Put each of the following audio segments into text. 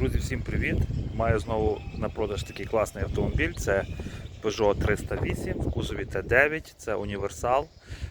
Друзі, всім привіт! Маю знову на продаж такий класний автомобіль. Це Peugeot 308 в кузові Т9, це універсал.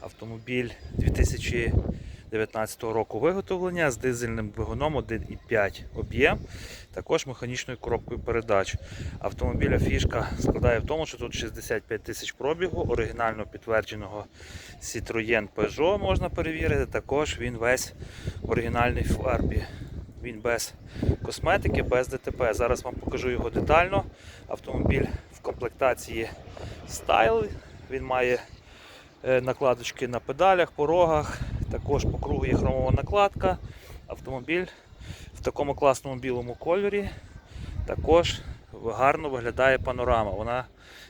Автомобіль 2019 року виготовлення з дизельним двигуном 1,5 об'єм, також механічною коробкою передач. Автомобіля фішка складає в тому, що тут 65 тисяч пробігу, оригінально підтвердженого Citroën Peugeot можна перевірити. Також він весь в оригінальній фарбі. Він без косметики, без ДТП. Зараз вам покажу його детально. Автомобіль в комплектації Style. Він має е, накладочки на педалях, порогах. Також по кругу є хромова накладка. Автомобіль в такому класному білому кольорі. Також гарно виглядає панорама. Вона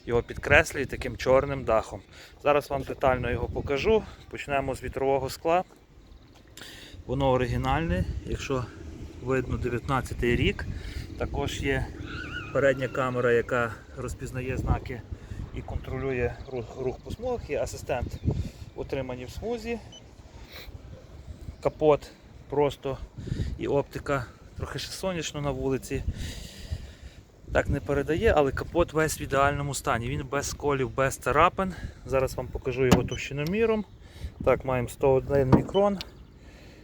його підкреслює таким чорним дахом. Зараз вам детально його покажу. Почнемо з вітрового скла. Воно оригінальне, якщо видно 19 рік. Також є передня камера, яка розпізнає знаки і контролює рух, рух по смугах. Є асистент утримані в смузі. Капот просто і оптика трохи ще сонячно на вулиці. Так не передає, але капот весь в ідеальному стані. Він без сколів, без царапин. Зараз вам покажу його товщиноміром. Так, маємо 101 мікрон.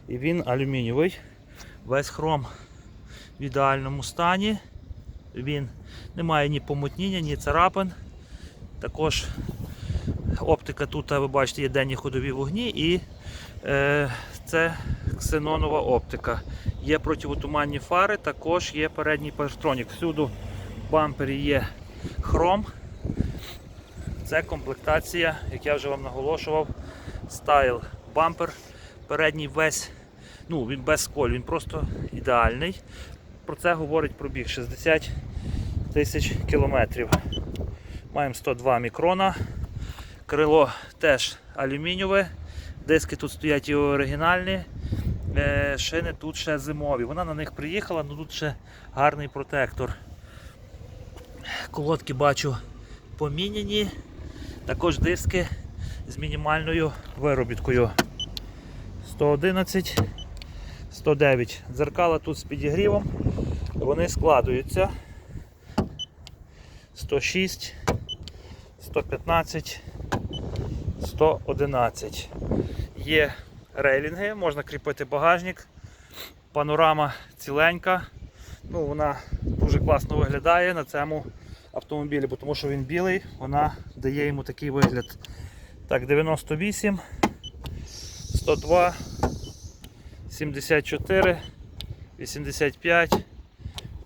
І він алюмінієвий. Весь хром в ідеальному стані. Він не має ні помутніння, ні царапин. Також оптика тут, ви бачите, є денні ходові вогні і е, це ксенонова оптика. Є противотуманні фари, також є передній парктронік. Всюди в бампері є хром. Це комплектація, як я вже вам наголошував, стайл бампер. Передній весь ну, він без сколь, він просто ідеальний. Про це говорить пробіг 60 тисяч кілометрів. Маємо 102 мікрона. Крило теж алюмінієве. Диски тут стоять і оригінальні. Е, Шини тут ще зимові. Вона на них приїхала, але тут ще гарний протектор. Колодки бачу поміняні. Також диски з мінімальною виробіткою. 111. 109. Дзеркала тут з підігрівом, вони складуються 106, 115, 111. Є рейлінги, можна кріпити багажник, панорама ціленька. Ну, Вона дуже класно виглядає на цьому автомобілі, бо тому що він білий, вона дає йому такий вигляд. Так, 98, 102. 74, 85.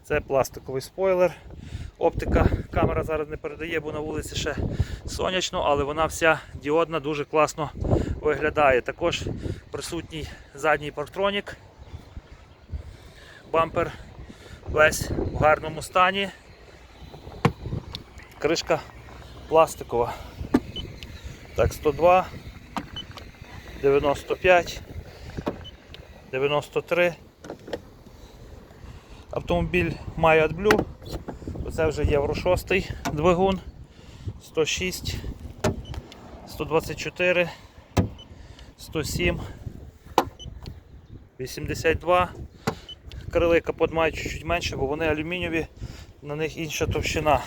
Це пластиковий спойлер. Оптика камера зараз не передає, бо на вулиці ще сонячно, але вона вся діодна дуже класно виглядає. Також присутній задній парктронік. Бампер весь в гарному стані. Кришка пластикова. Так, 102, 95. 93. Автомобіль має AdBlue. Це вже Євро 6 двигун. 106, 124, 107, 82. Крили капот мають чуть-чуть менше, бо вони алюмінієві, на них інша товщина.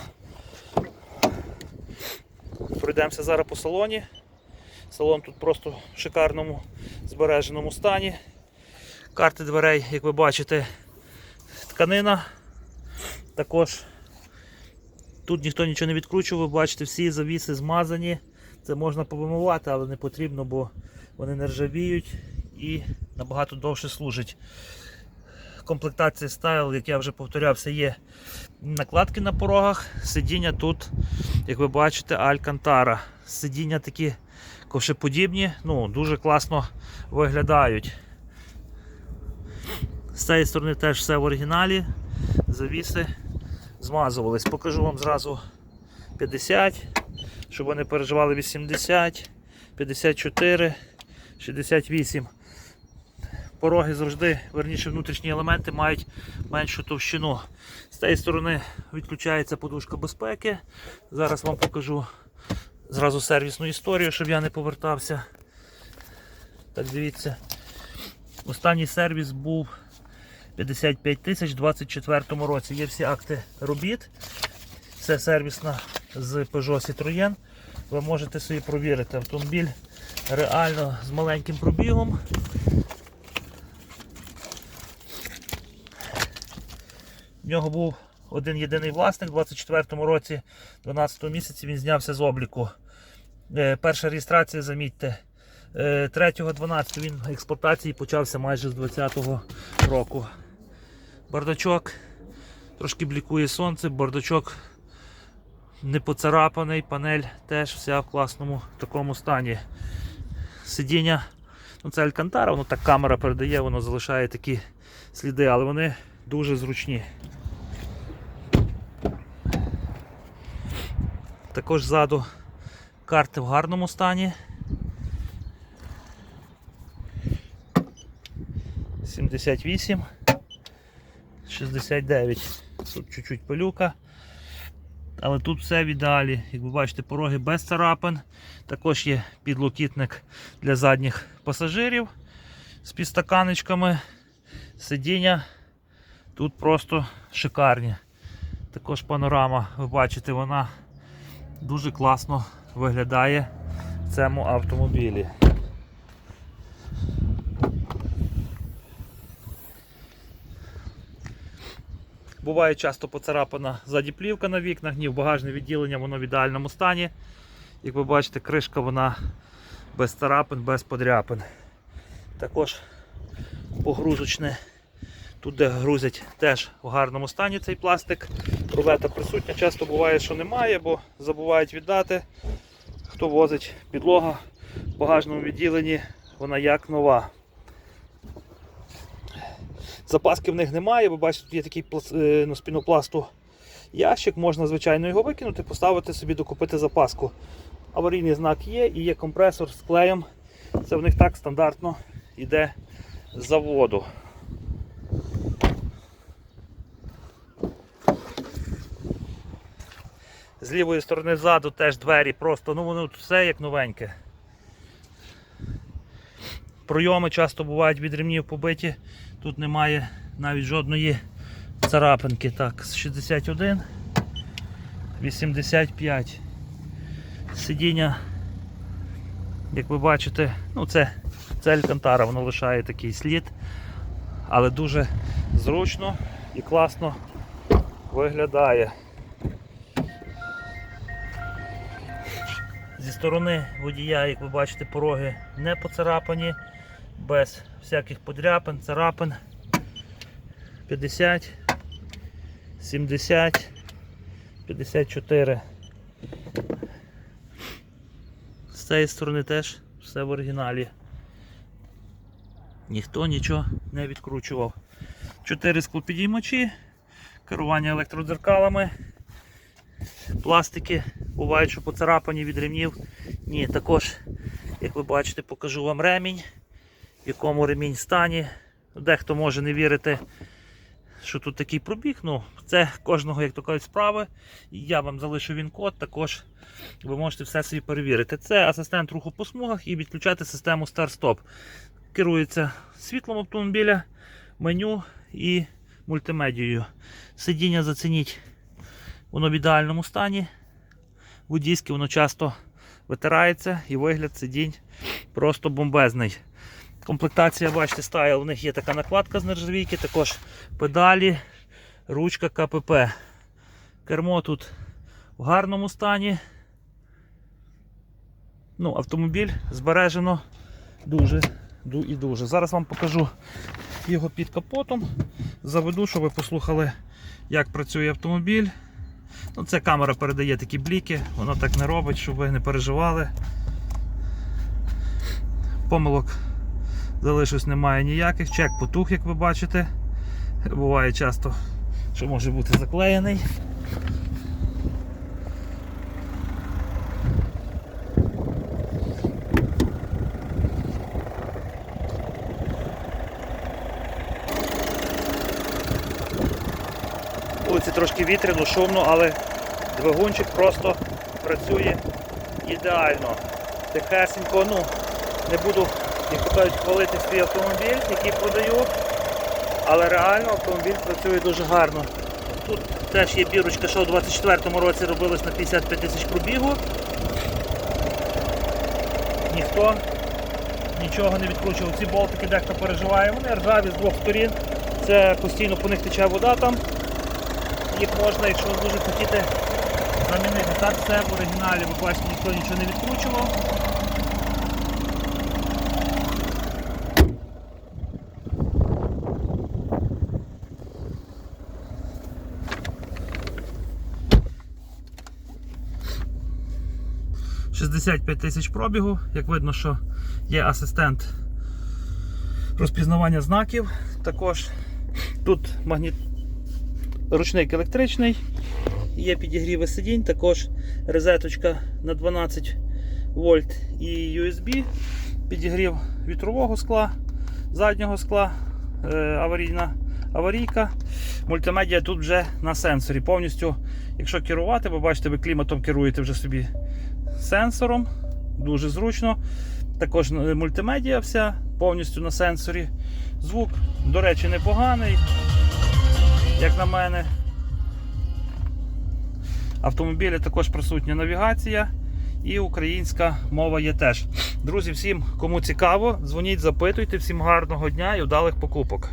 Пройдемося зараз по салоні. Салон тут просто в шикарному збереженому стані. Карти дверей, як ви бачите, тканина. Також тут ніхто нічого не відкручував, ви бачите, всі завіси змазані. Це можна повимивати, але не потрібно, бо вони не ржавіють і набагато довше служать. Комплектація стайл, як я вже повторявся, є накладки на порогах. Сидіння тут, як ви бачите, Алькантара. Сидіння такі ковшеподібні, ну, дуже класно виглядають. З цієї сторони теж все в оригіналі. Завіси змазувались. Покажу вам зразу 50, щоб вони переживали 80, 54, 68. Пороги завжди, верніше внутрішні елементи мають меншу товщину. З цієї сторони відключається подушка безпеки. Зараз вам покажу зразу сервісну історію, щоб я не повертався. Так, дивіться. Останній сервіс був 55 тисяч у 2024 році. Є всі акти робіт. Це сервісна з Peugeot Citroën. Ви можете собі провірити автомобіль реально з маленьким пробігом. В нього був один єдиний власник у 24-му році, 12 місяці він знявся з обліку. Е, Перша реєстрація, замітьте, е, 3.12 він експлуатації почався майже з 20-го року. Бардачок трошки блікує сонце, бардачок не поцарапаний, панель теж вся в класному такому стані. Сидіння, ну це Алькантара, воно так камера передає, воно залишає такі сліди, але вони дуже зручні. Також ззаду карти в гарному стані. 78, 69. Тут чуть-чуть пилюка. Але тут все в ідеалі. Як ви бачите, пороги без царапин. Також є підлокітник для задніх пасажирів з підстаканечками. Сидіння тут просто шикарні. Також панорама, ви бачите, вона дуже класно виглядає в цьому автомобілі. Буває часто поцарапана ззаді плівка на вікнах, ні в багажне відділення, воно в ідеальному стані. Як ви бачите, кришка вона без царапин, без подряпин. Також погрузочне, тут де грузять теж в гарному стані цей пластик. Рулета присутня, часто буває, що немає, бо забувають віддати. Хто возить підлога в багажному відділенні, вона як нова. Запаски в них немає, ви бачите, тут є такий е, ну, з ящик, можна звичайно його викинути, поставити собі, докупити запаску. Аварійний знак є і є компресор з клеєм. Це в них так стандартно йде з заводу. З лівої сторони ззаду теж двері просто, ну воно все як новеньке. Пройоми часто бувають від ремнів побиті. Тут немає навіть жодної царапинки. Так, з 61, 85. Сидіння, як ви бачите, ну це, це Алькантара, воно лишає такий слід, але дуже зручно і класно виглядає. Зі сторони водія, як ви бачите, пороги не поцарапані, без всяких подряпин, царапин. 50, 70, 54. З цієї сторони теж все в оригіналі. Ніхто нічого не відкручував. Чотири склопідіймачі, керування електродзеркалами, пластики бувають, що поцарапані від ремнів. Ні, також, як ви бачите, покажу вам ремінь, якому ремінь стані. Дехто може не вірити, що тут такий пробіг. Ну, це кожного, як то кажуть, справи. Я вам залишу він код, також ви можете все собі перевірити. Це асистент руху по смугах і відключати систему старт-стоп. Керується світлом автомобіля, меню і мультимедією. Сидіння зацініть, воно в ідеальному стані. Водійське воно часто витирається і вигляд сидінь просто бомбезний. Комплектація, бачите, стайл, у них є така накладка з нержавійки, також педалі, ручка КПП. Кермо тут в гарному стані. Ну, Автомобіль збережено дуже і дуже. Зараз вам покажу його під капотом. Заведу, щоб ви послухали, як працює автомобіль. Ну, Це камера передає такі бліки, вона так не робить, щоб ви не переживали. Помилок залишилось немає ніяких. Чек потух, як ви бачите. Буває часто, що може бути заклеєний. Вулиці трошки вітряно, шумно, але двигунчик просто працює ідеально. Тихесенько, ну, не буду, то кажуть, хвалити свій автомобіль, який продаю. Але реально автомобіль працює дуже гарно. Тут теж є бірочка, що у 24-му році робилось на 55 тисяч пробігу. Ніхто нічого не відкручував. Ці болтики дехто переживає, вони ржаві з двох сторін. Це постійно по них тече вода там. Їх можна, якщо дуже хотіти, замінити. Так все в оригіналі, ви бачите, ніхто нічого не відкручував. – 65 тисяч пробігу. Як видно, що є асистент розпізнавання знаків. Також тут магніт ручник електричний, є підігріви сидінь, також розеточка на 12 вольт і USB, підігрів вітрового скла, заднього скла, е, аварійна аварійка. Мультимедіа тут вже на сенсорі. Повністю, якщо керувати, ви бачите, ви кліматом керуєте вже собі сенсором, дуже зручно. Також е, мультимедіа вся повністю на сенсорі. Звук, до речі, непоганий, як на мене. Автомобілі також присутня навігація і українська мова є теж. Друзі, всім, кому цікаво, дзвоніть, запитуйте, всім гарного дня і вдалих покупок.